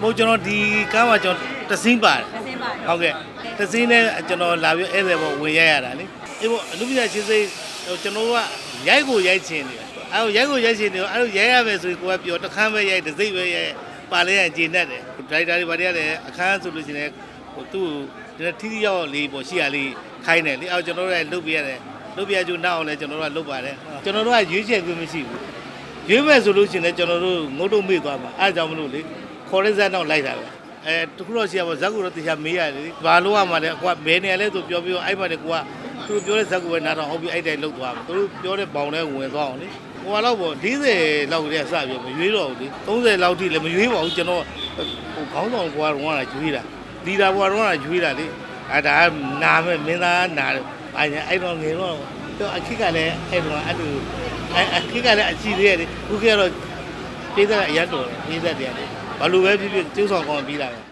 မဟုတ်ကျွန်တော်ဒီကားမှာကျွန်တော်တစင်းပါတယ်အစင်းပါတယ်ဟုတ်ကဲ့တစင်းနဲ့ကျွန်တော်လာပြီးဧည့်သည်ပေါ်ဝင်ရိုက်ရတာလေအေးပေါ့အလူပြချင်းစိတ်ဟိုကျွန်တော်ကရိုက်ကိုရိုက်ချင်တယ်အဲရိုက်ကိုရိုက်ချင်တယ်အဲ့လိုရိုက်ရမယ်ဆိုရင်ကိုကပြောတစ်ခမ်းပဲရိုက်တစ်စိတ်ပဲရိုက်ပါလဲရင်ကျေနပ်တယ်ဒရိုက်တာတွေဘာတွေကလည်းအခန်းဆိုလို့ရှိရင်ဟိုသူ့ကိုဒီထီးထီးရောက်လေးပေါ့ရှိရလေးခိုင်းတယ်လေအော်ကျွန်တော်တို့လည်းလုပ်ပြရတယ်လုပ်ပြကြနောက်အောင်လည်းကျွန်တော်တို့ကလုပ်ပါတယ်ကျွန်တော်တို့ကရွေးချယ်ခွင့်မရှိဘူးရွေးမယ်ဆိုလို့ရှိရင်လည်းကျွန်တော်တို့ငုတ်တုံမေ့သွားမှာအဲဒါကြောင့်မလို့လေ ခေါ်ရစက်တော့လိုက်တာပဲအဲတခုတော့ရှိရပါဇက်ကူတော့တရားမေးရတယ်လေဘာလို့ရမှာလဲကွာဘယ်နေရာလဲဆိုပြောပြီးတော့အဲ့မှာလေကွာသူတို့ပြောတဲ့ဇက်ကူပဲနားတော့ဟုတ်ပြီအဲ့တိုင်းလောက်သွားမှာသူတို့ပြောတဲ့ဘောင်ထဲဝင်သွားအောင်လေဟိုကတော့ပေါ့40လောက်တည်းကစပြီးမရွေးတော့ဘူးလေ30လောက်ထိလည်းမရွေးပါဘူးကျွန်တော်ဟိုခေါင်းဆောင်ကွာတော့ကရွေးတာလီဒါကွာတော့ကရွေးတာလေအဲဒါနာမဲ့မင်းသားနာတယ်ဘာညာအဲ့တော့ငယ်တော့တော့အခက်ကလည်းအဲ့တော့အဲ့လိုအဲ့အခက်ကလည်းအချီသေးရတယ်ခုကတော့ပြေးသက်အရန်တော်တယ်ပြေးသက်တယ် ဘာလို့ပဲဖြစ်ဖြစ်ကျုပ်ဆောင်ကောင်းပြီးတာပဲ